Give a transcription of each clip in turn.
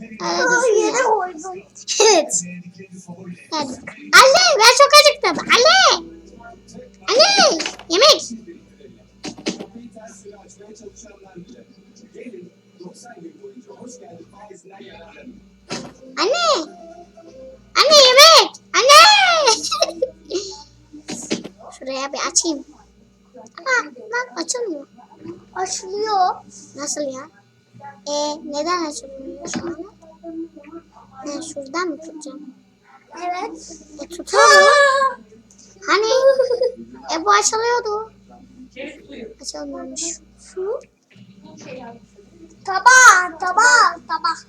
Yere koydum. Evet. Hadi. Anne ben çok acıktım. Anne. Anne. Yemek. Anne. Anne yemek. Anne. Şuraya bir açayım. Aa, lan açılmıyor. Açılıyor. Nasıl ya? E neden açılmıyor şu an? Ben şuradan mı tutacağım? Evet. E tutuyorum. Hani? E bu açılıyordu. Açılmıyormuş. Şu. Tabak, tabak, tabak.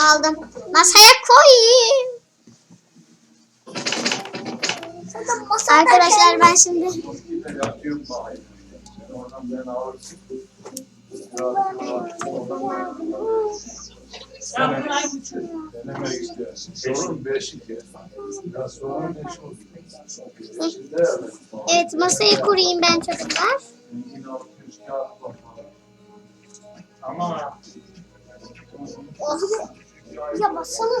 Aldım. Masaya koyayım. Arkadaşlar ben şimdi Evet. masayı kurayım ben çocuklar. Ama. Ya basana.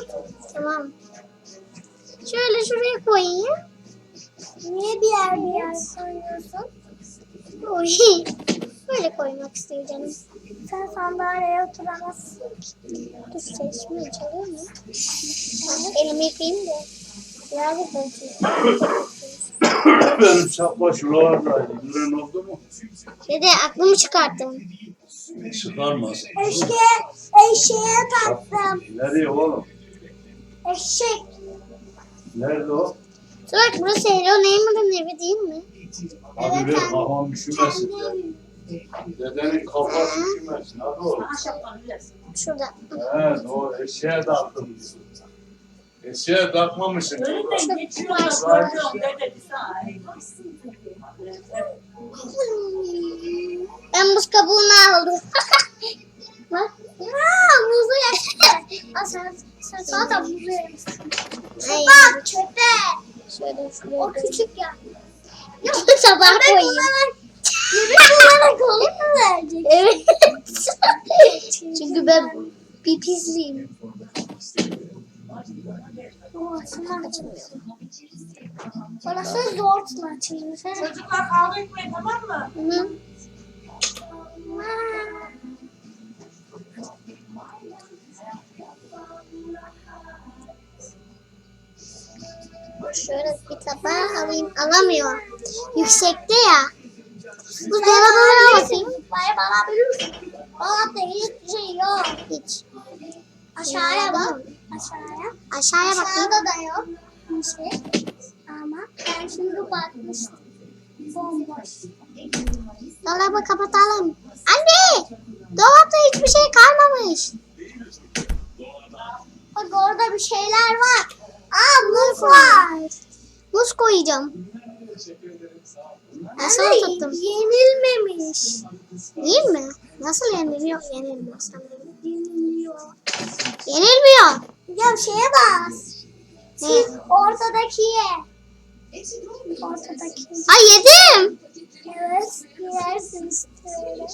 Tamam. Şöyle şuraya koyayım. Niye bir yer bir yer koyuyorsun? Oy. Böyle koymak istiyor canım. Sen sandalyeye oturamazsın. Dur seçmeyi çalıyor mu? Elimi yıkayayım da. Bakayım. benim şapka şuralardaydı. Gören oldu mu? Dede aklımı çıkarttım. Çıkarmasın. Eşeğe, eşeğe taktım. Nereye oğlum? Eşek. Nerede o? Bak burası Hello Neighbor'ın evi değil mi? Hadi ver kafam üşümesin. Dedenin kafası üşümesin. Hadi oğlum. Şurada. He doğru. Eşeğe taktım. Eşeğe takmamışsın. Ben buz kabuğunu aldım. Bak. Muzu yaşlı. Aa, sen, sen zaten muzu yemişsin. Ay. Bak çöpe. O küçük ya. Sabah Yemek koyayım. Yemek olarak onu mu verecek? Evet. Çünkü ben bir pisliyim. O açılmaz. Orası zor açılıyor. Sen Çocuklar kavga etmeyin tamam mı? Hı. Şöyle bir tabağı alayım. Alamıyor. Yüksekte ya. Bu dolabına bakayım. Bana bana Dolapta hiçbir şey yok. Hiç. Aşağıya bak. Aşağıya. Aşağıya bakayım. Aşağıda da yok. Bir şey. Ama ben şimdi bakmıştım. Bomboş. Dolabı kapatalım. Anne! Dolapta hiçbir şey kalmamış. Bak orada bir şeyler var. Aa muz var. Muz koyacağım. Nasıl Ama tuttum? Yenilmemiş. Değil mi? Nasıl yeniliyor? Yenilmiyor sanırım. Yeniliyor. Yenilmiyor. Ya şeye bas. Ne? Ortadakiye. Ortadaki. Ay yedim. Evet. Yersin işte öyle.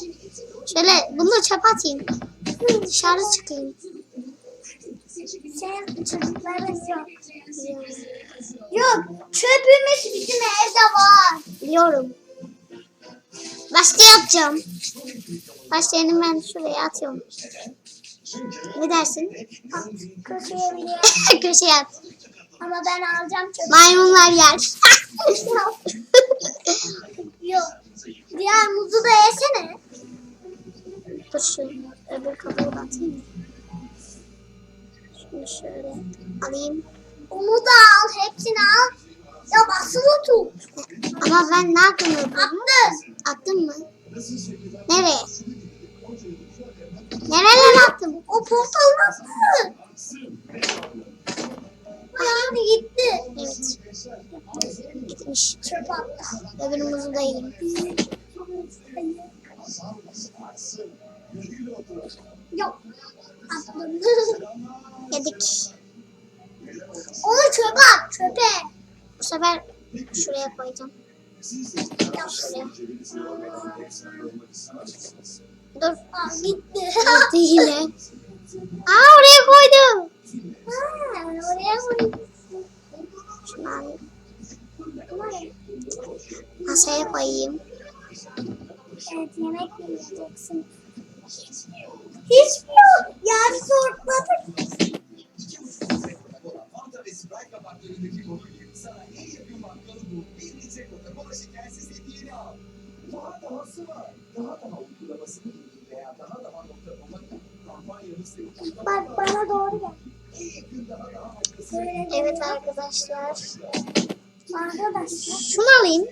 Şöyle bunu çöpe atayım. Dışarı çıkayım. Şey, çocukların yok. Yok. Çöpümüz bizim evde var. Biliyorum. Başta yapacağım. Başlayalım ben şuraya atıyorum. Ne dersin? Köşeye bile. Köşeye at. Ama ben alacağım çöpü. Maymunlar yer. yok. Diğer muzu da yesene. Dur şu öbür kabuğu da atayım. Şunu şöyle alayım. Onu da al. Hepsini al. Ya basılı tut. Ama ben ne yaptım? Attın. Attın mı? Nereye? Nereye attım? O portal nasıl? Yani gitti. Evet. Gitmiş. Çöp attı. Öbür muzu da yiyeyim. Yok. Attım. Yedik. Onu çöpe at. Çöpe. Bu sefer şuraya koyacağım. Şuraya. Dur. Aa, gitti. Gitti yine. Aa oraya koydum. Ha, oraya koydum. Şunu alayım. Masaya koyayım. Evet yemek yiyeceksin? Hiç mi yok? Yani sortladık. Sana en yakın markalı bu. Bir litre Coca-Cola şekersiz hediyeni al. Daha dahası var. Daha daha uygulamasını indir veya daha daha nokta olmak kampanyamız ve Bak bana doğru gel. en yakın daha daha markası. Söyle Evet arkadaşlar. Arkadaşlar. Şunu alayım.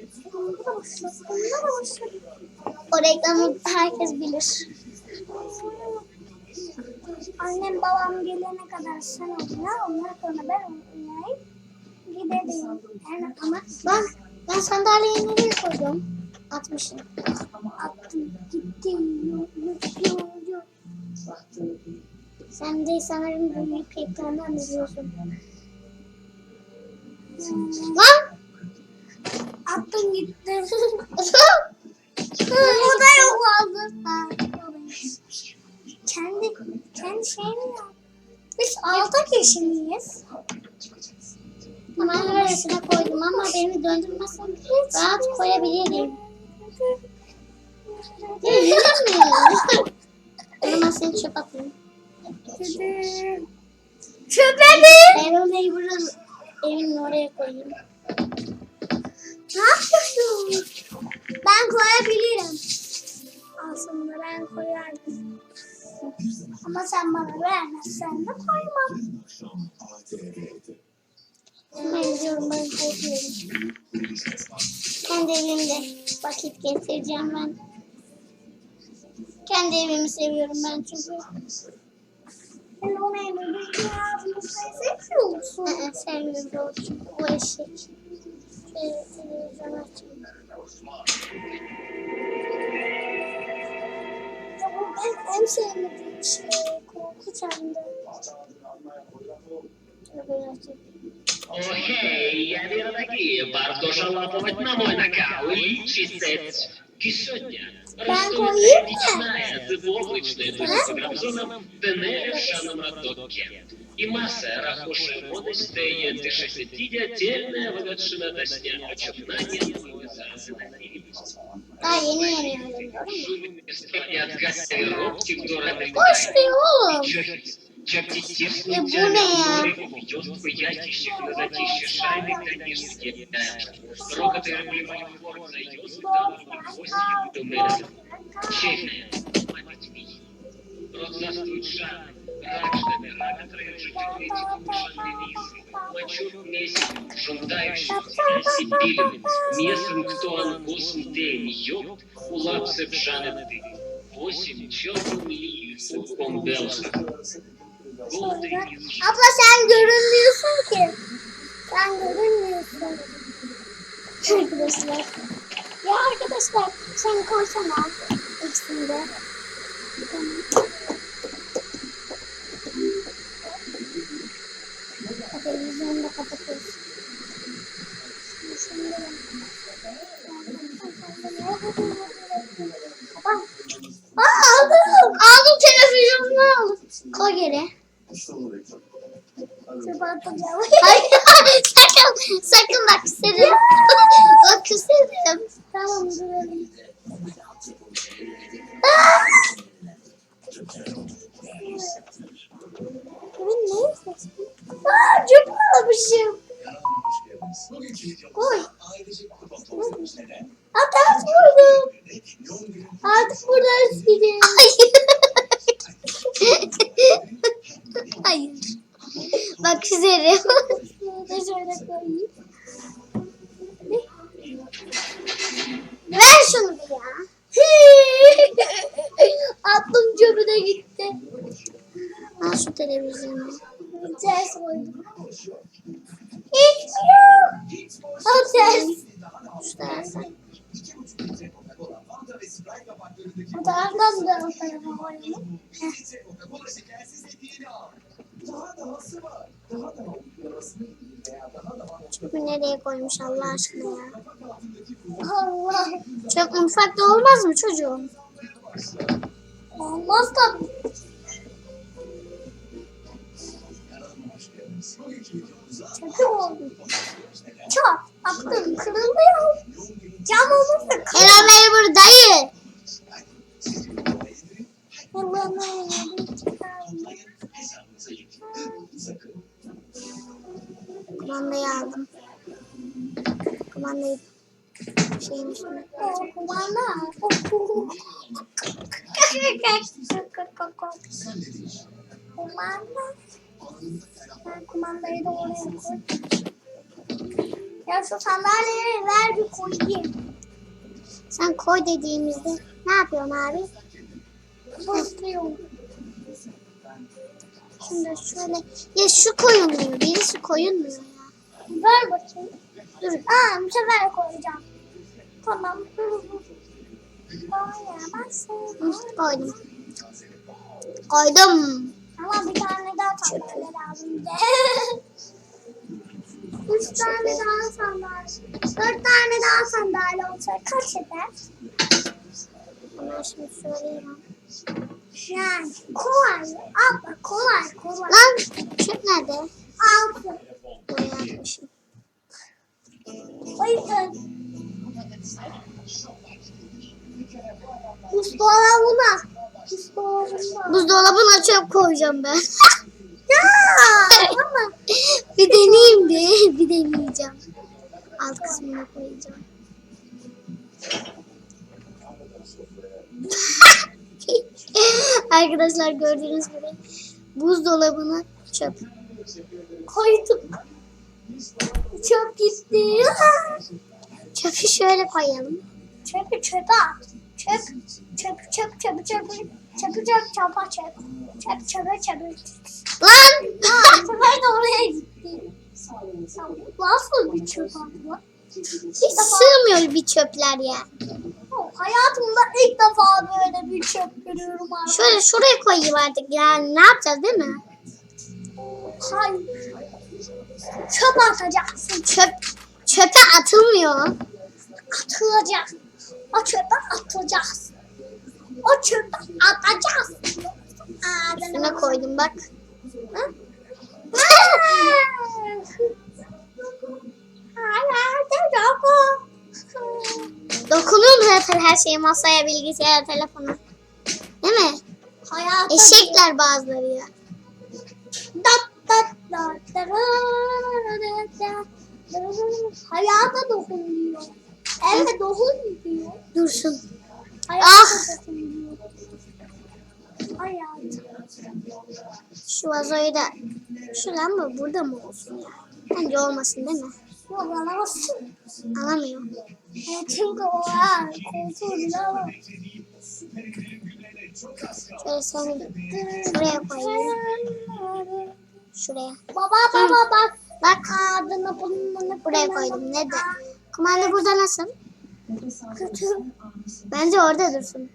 O reklamı herkes bilir. Annem babam gelene kadar sen oyna. Ondan sonra ben. Gidelim. Yani ama Bak ben sandalyeyi nereye koydum? Atmışım. attım. Gitti. Yok yok yok. Sen de sanırım bu büyük ekrandan izliyorsun. Hmm, Lan! Attım gitti. o da yok oldu. Kendi kendi şeyini yap. Biz altı kişiyiz. Ben öylesine koydum ama beni döndürmezsen rahat koyabilirim. Ya yine mi? O zaman seni çöp atayım. Çöpe mi? Ben onu buranın evinin oraya koyayım. Ne yapıyorsun? Ben koyabilirim. Aslında ben koyardım. Ama sen bana vermezsen de koymam. Ben gidiyorum ben korkuyorum. Kendi evimde vakit geçireceğim ben. Kendi evimi seviyorum ben çünkü. Sen onu evde hayatını seviyor musun? Aa, sevmiyorum o eşek. Televizyon açayım. Bu ben en sevmediğim şey. Korku çandı. Şöyle böyle açayım. Окей, я Веронаги. Варто жаловать на мой накал и чистить. Кисотня. коим-то? Ростовая звуковичная телефиграмзоном Тенеля Шаном Радоке. И масса рахуши водостея дышасетидя отдельная выгодшина досня очепнания вылезается на невидимость. Daha yeni yeni öğreniyorum. Шумит и отгасил робки в дураной Boş ver oğlum. Чапки E, тесные bu ne ya? Бьет в ящичек на затище шайны, конечно, Рокоты рыбливали форт за ёзы, дорогой гвоздью думали. Чейная, мать мій. Рот застует шаг, рачными, ракотры, жители типушанные висы. Мочут месяц, жундающий, сибилем, местом, кто ангосом день, ёб, у лапсы бжаны ты. Восемь челком ли, суком белха. Abla sen görünmüyorsun ki. Sen görünmüyorsun. arkadaşlar. Ya arkadaşlar sen koysana ikisinde. Televizyonu da kapatıyoruz. Şimdi Aa aldım. Aldım televizyonu aldım. Koy geri. Sakın sakın bak küserim. bak küserim. Tamam duralım. Kimin neyi seçtin? Aa çok almışım. Koy. Ters vurdum. Artık buradan silin. Koyayım. Ver şunu bir ya. Aklım cöbüne gitti. Al şu televizyonu. Ters koydum. Hiç yok. Aa ters. Şu tarafa. Bu da o tarafa koyalım daha Çöpü nereye koymuş Allah aşkına ya? Allah. Çöp mutfakta olmaz mı çocuğum? Olmaz da. Çöpü oldu. Çöp. Attım. Kırıldı ya. Cam olmazsa kırıldı. Helal buradayım. Allah'ım. Kumandayı aldım. Kumandayı şeyin üstüne. O kumanda. Kumanda. Ben kumandayı da oraya koy. Ya şu sandalyeyi ver bir koyayım. Sen koy dediğimizde ne yapıyorsun abi? Basıyorum. Şimdi şöyle. Ya şu koyulmuyor. Birisi koyulmuyor. Ver bakayım. Dur. Aa bu sefer koyacağım. Tamam. Koyamazsın. Koydum. Koydum. Ama bir tane daha sandalye lazım. Üç tane daha sandalye. Dört tane daha sandalye olsa kaç eder? Bunu şimdi söyleyeyim. Yani kolay. Abla kolay kolay. Lan çöp nerede? Altı. Buraya atmışım. O yüzden. Buzdolabına. Buzdolabına. Buzdolabına çöp koyacağım ben. Ya ama bir deneyeyim de. Bir deneyeceğim. Alt kısmına koyacağım. Arkadaşlar gördüğünüz gibi buzdolabına çöp. koyduk. Çöp gitti. Çöpü şöyle koyalım. Çöpü çöpe at. Çöp, çöp, çöp, çöp, çöp, çöpü çöp, çöpe çöp. Çöp, çöpe, çöpe. Lan! Bu sefer de oraya gitti. Nasıl bir çöp abla? Hiç sığmıyor bir çöpler ya. Oh, Hayatımda ilk defa böyle bir çöp görüyorum abi. Şöyle şuraya koyayım artık. Yani ne yapacağız değil mi? Hayır. Çöp atacaksın. Çöp çöpe atılmıyor. Atılacak. O çöpe atacağız. O çöpe atacağız. Üstüne koydum bak. O. Dokunuyor zaten her şeye masaya, bilgisayara, telefona. Değil mi? Hayatı Eşekler bazıları ya. Dat dat. Hayata dokunuyor. Elle dokunmuyor. Dursun. Hayata Ah! dokunuyor. Hayat. Şu vazoyu da şu lamba burada mı olsun ya? Bence olmasın değil mi? Kullanamazsın. Alamıyor. Evet, çünkü o ha, koltuğu bile. Şöyle seni şuraya koyayım. Şuraya. Baba baba bak. Bak Adını bunu buraya koydum. Ne de? Kumanda burada nasıl? Kötü. Bence orada dursun.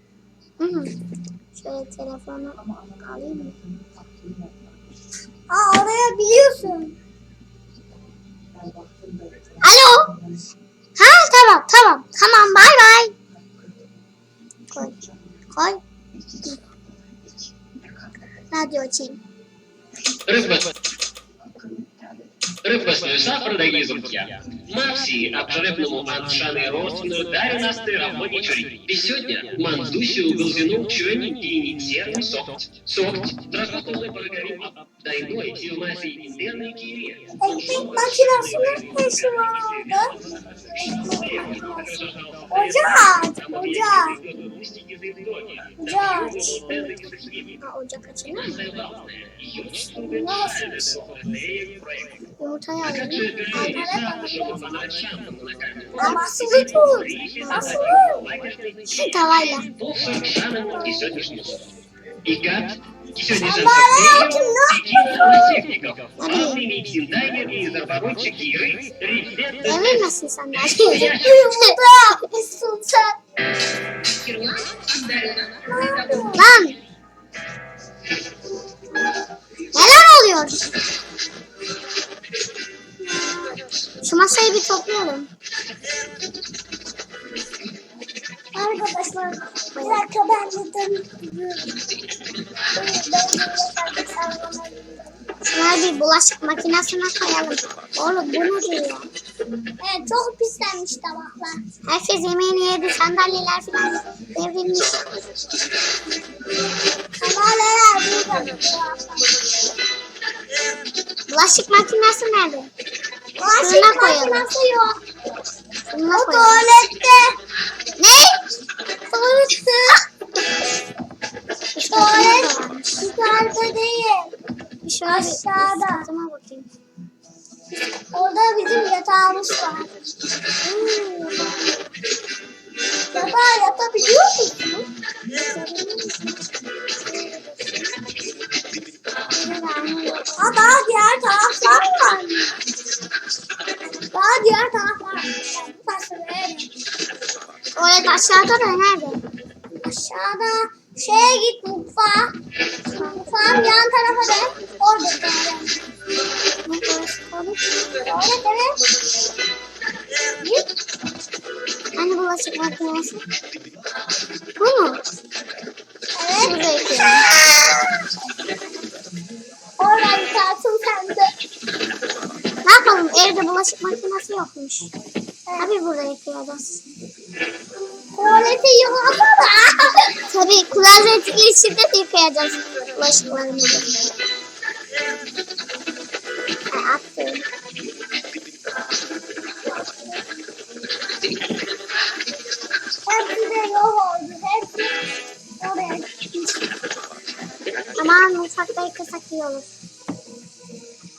Hı hı. Şöyle telefonu alayım mı? Aa oraya biliyorsun. Alo. Ha tamam tamam. Tamam bay bay. Koy. Koy. Radyo açayım. Ризбет. Рыбкостную сапра дає зубтя. Максі, обжарепному аншаны родственную, дарю нас ты равно не чури. И сегодня мандусю глазину чуни и серну сокт. Сокт. Дракотовый прогорим дайной тилмази интерной кире. Ekmek makinesinin ne işi var orada? Ocak. Ocak. Ocak. Ha, ocak açayım. Nasıl? ortaya alayım. Ama asılı tut. Asılı. Tavayla. Dikkat. Denemezsin sen de. Burada sultan. Lan. Neler oluyor? Şu masayı bir toplayalım. Arkadaşlar bir dakika ben de bir bulaşık makinesine koyalım. Oğlum bu ne diyor? Evet çok pislenmiş tabaklar. Herkes yemeğini yedi. Sandalyeler falan devrilmiş. Sandalyeler burada. Bulaşık makinesi nerede? Bulaşık makinesi yok. Şuna o tuvalette. Ne? Tuvalette. Tuvalet dışarıda değil. Aşağıda. Tamam bakayım. Orada bizim yatağımız var. Hmm. Yatağa yatabiliyor musun? Aa, daha diğer taraflar var. Daha diğer taraflar var. Bu taşları Evet aşağıda da nerede? Aşağıda şeye git mutfağa. Mutfağın yan tarafa gel. Orada Evet evet. Git. Hani bulaşık makinesi. Bu mu? Evet. Buradaki. Burada bulaşık makinesi yokmuş. Tabii burada yıkayacağız. Tuvalete yıkama. Tabii klozetin içinde de yıkayacağız bulaşıklarımızı. Ay attım. Hepsi de yok oldu. Hepsi oraya gitmiş. Aman mutfakta yıkasak iyi olur.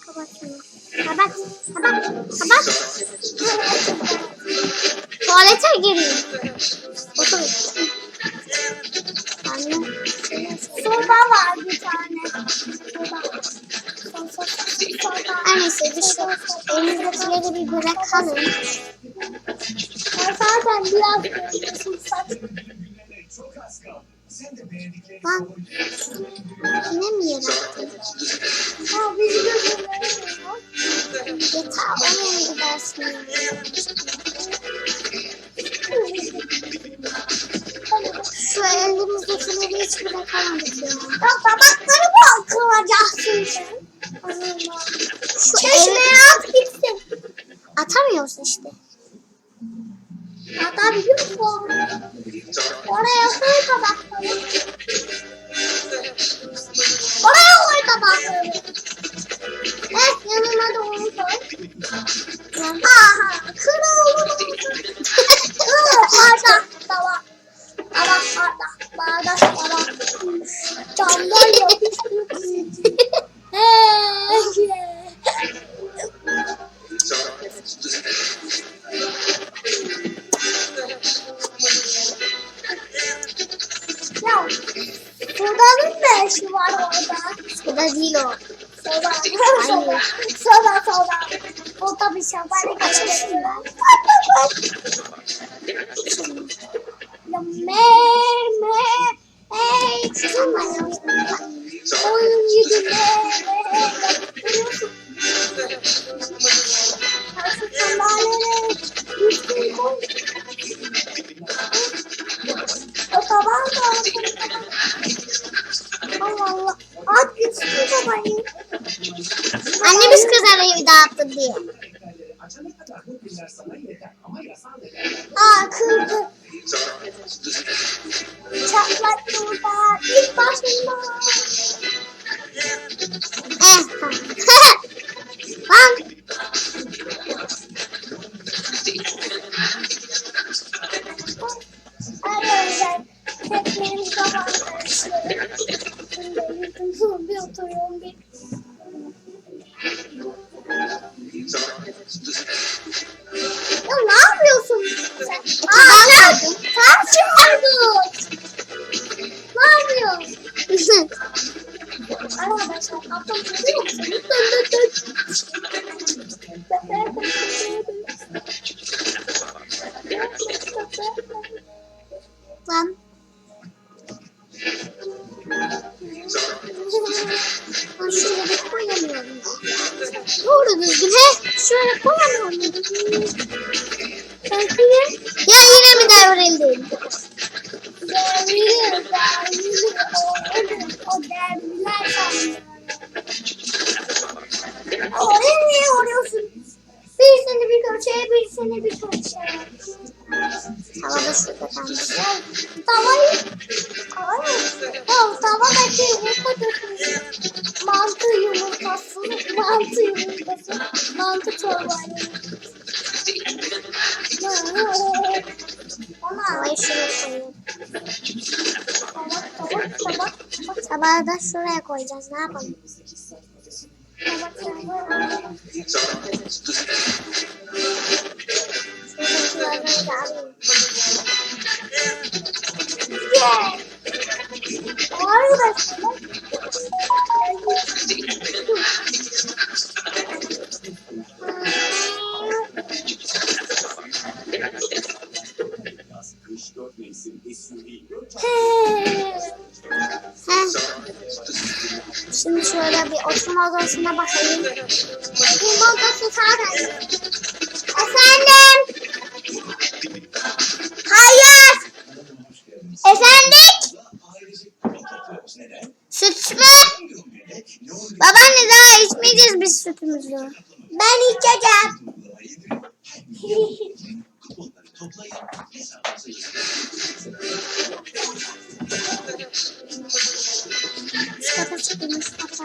Kapat. Kabak, kabak, kabak. Tuvalete gireyim. Otur. Anne. Soda var bir tane. Soda. Annesi bir şey. Elinizdekileri bir bırakalım. Ben zaten biraz saç. Bak. Yeah. Thank you. Da şuraya koyacağız. Odasına bakayım. Oturma odası zaten. Efendim? Hayır. Efendik? Süt mü? Babaanne daha içmeyeceğiz biz sütümüzü. Ben içeceğim. Mustafa çıktı Mustafa.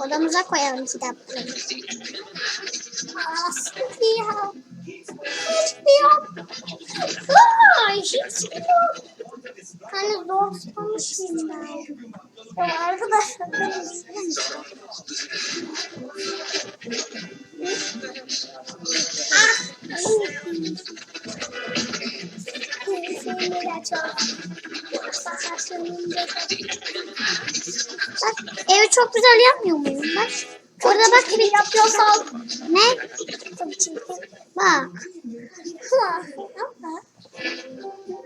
Odamıza koyalım kitapları. Aslında ya. Hiçbir yok. Aa, hiçbir yok. Hani zor tutmamışım ben. Ya arkadaşlar ben üzgünüm. Ah. Sevmeler çok. Sakatlarımda Bak evi çok güzel yapmıyor muyum? Bak. Orada bak bir yapıyorsam. Ne? Bak.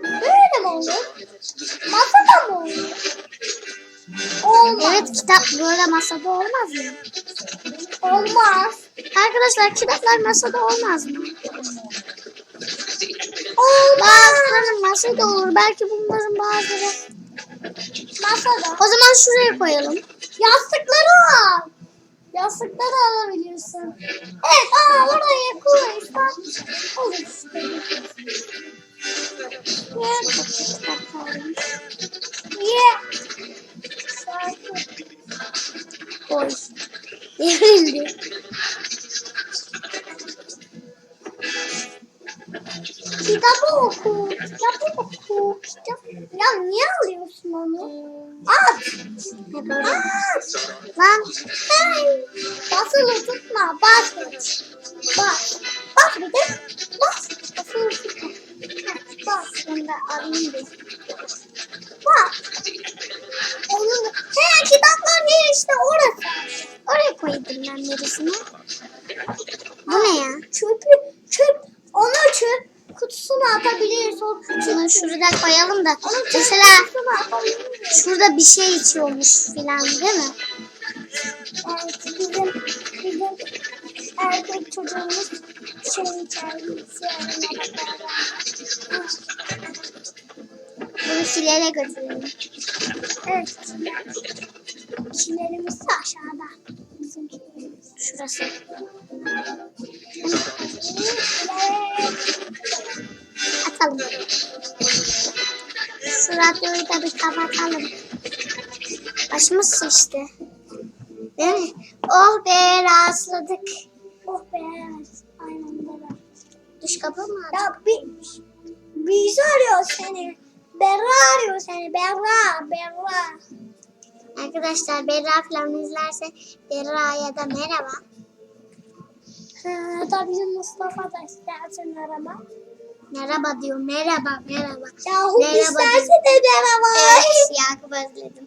Böyle mi olur? Masada mı olur? Olmaz. Evet kitap böyle masada olmaz mı? Olmaz. Arkadaşlar kitaplar masada olmaz mı? Olmaz. Bazıları masada olur. Belki bunların bazıları. O zaman şuraya koyalım. Yastıkları al. Yastıkları alabiliyorsun. Evet aa oraya olur kitap koyalım? Niye? Şarkı. Koy. Devrildi. Kitabı oku. Kitabı oku. Kitap. Ya niye alıyorsun onu? At. At. Lan Hey. Basılı tutma. Bas. Bas. Bas bir de. Bas. Basılı tutma. Bas. ben de alayım bir. Bak. Onun he kitaplar değil işte orası. Oraya koydum ben neresine? Bu ne ya? Çöpü çöp onu çöp kutusuna atabiliriz o. Şunu şurada koyalım da. Mesela şurada bir şey içiyormuş filan değil mi? Evet bizim bizim erkek çocuğumuz şey içer. Siyahına bakar. Bunu filere götürelim. Evet. Çilerimiz de aşağıda. Bizimkilerimiz. Şurası. Atalım. Şu radyoyu da bir kapatalım. Başımız şişti. Değil mi? Oh be rahatladık. Oh be. Aynen böyle. Duş kapı mı? Ya bir, birisi arıyor seni. Berra arıyor seni. Berra, Berra. Arkadaşlar Berra falan izlerse Berra'ya da merhaba. Ha, da bizim Mustafa da istersen arama. Merhaba diyor. Merhaba, merhaba. Yahu Merhaba isterse de merhaba. Evet, Yakup özledim.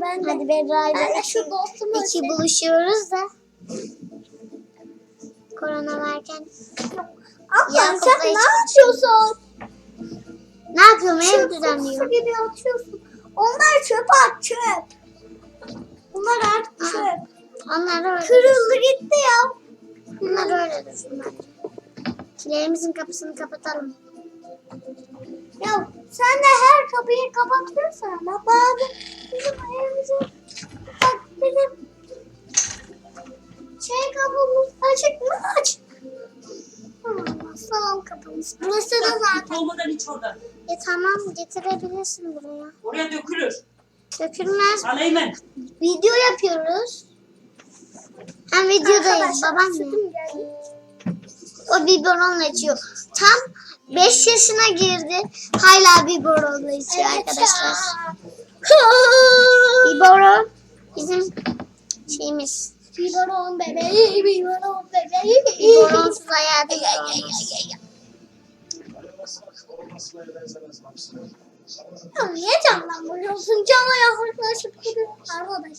Ben de, Hadi Berra'yla ben de şu dostumu iki buluşuyoruz da. Korona varken Abla Yakup'la sen ne yapıyorsun? Ne yapıyorum? Ev Çöp düzenliyorum. kutusu gibi atıyorsun. Onlar çöp at çöp. Bunlar artık çöp. Onlar öyle. Kırıldı gitti ya. Bunlar öyle dursun bence. Kilerimizin kapısını kapatalım. Ya sen de her kapıyı kapatıyorsun ama bazı bizim evimizin bak bizim şey kapımız açık mı aç? Hmm, salon kapımız. Burası da zaten. Olmadan hiç orada. E tamam getirebilirsin buraya. Oraya dökülür. Dökülmez. Aleymen. Video yapıyoruz. Hem videodayız Arkadaşlar, babam geldi. O biberonla içiyor. Tam 5 yaşına girdi. Hala biberonla içiyor Evet arkadaşlar. Biberon bizim şeyimiz. Biberon bebeği, biberon bebeği. Biberonsuz olmaz. Ya niye camdan vuruyorsun? Cama yaklaşıp duruyor arkadaş.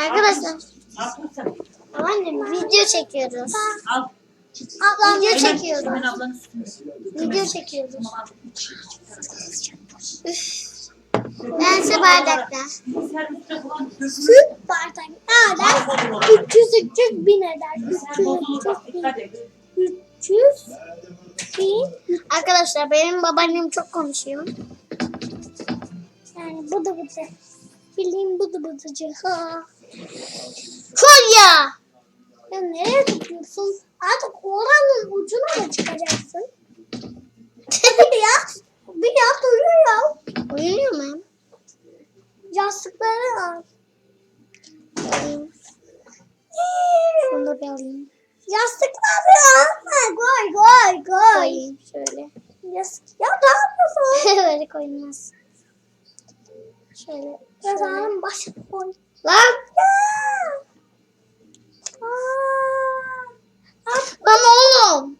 Arkadaşlar Ne yaptın sen? annem video çekiyoruz. Al. Ablam Video Hemen, çekiyoruz. hemen ablanın sütünü. Video çekiyoruz. Tamam, al. Bardakta. Bilgisayarın üstüne falan dökülür. Süt bardak. Nereden? Bozulur orada. 300 300 bin eder. Bilgisayar 300 bozulur bak 300 bin. dikkat et. 300 bin. Arkadaşlar benim babaannem çok konuşuyor. Yani bıdı bıdı. Bildiğin bıdı bıdıcı. Ha. Kolya. Ya nereye tutuyorsun? Artık oranın ucuna mı çıkacaksın? yat. Bir yat uyu ya. Uyuyor mu? Yastıkları al. Alayım. Bunu da bir alayım. Yastıkları alma. Koy koy koy. Koyayım şöyle. Yastık. Ya ne yapıyorsun? Böyle koyulmaz. Şöyle. şöyle. Yatağın başına koy. Lan. Ya. Lan oğlum.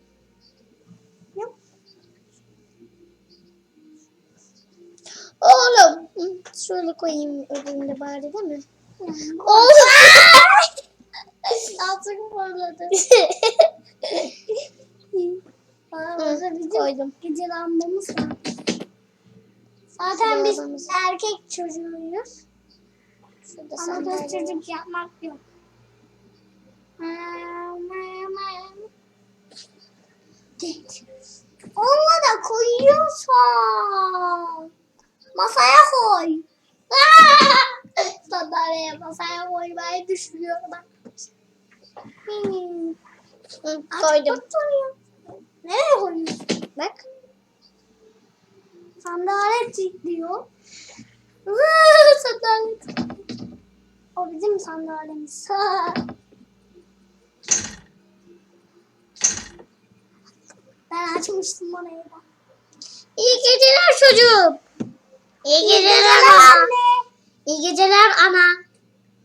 Oğlum. Şöyle koyayım öbüründe bari değil mi? Oğlum. Altın parladı. Aa, bizim Koydum. gece lambamız var. Zaten biz erkek çocuğuyuz. Ama kız çocuk yapmak yok. Onunla da koyuyorsan masaya koy. Sandalyeye masaya koymayı düşünüyorum. Hmm. Koydum. Nereye koyuyorsun? Bak. Sandalye diyor. Sandalye. O bizim sandalyemiz. ben açmıştım orayı da. İyi geceler çocuğum. İyi geceler ana. anne. İyi geceler ana.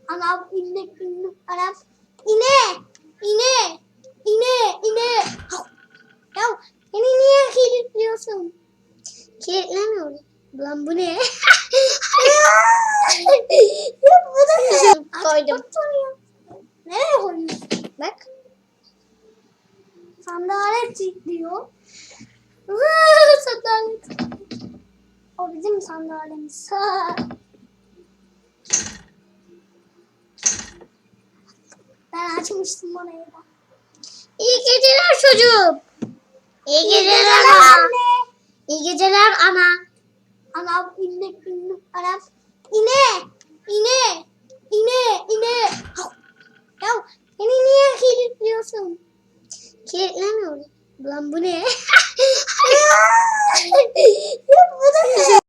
Anam inne inne anam ine ine ine ine. Ya beni niye kilitliyorsun? Kilitlemiyorum. Lan bu ne? ya bu da ne? Koydum. Sağ. Ben açmıştım orayı da. İyi geceler çocuğum. İyi, İyi geceler. Anne. İyi geceler ana. Ana inek inek Arap. İne. İne. İne. İne. Ya beni niye kilitliyorsun? Kilitlemiyorum. Lan bu ne? ya bu da ne?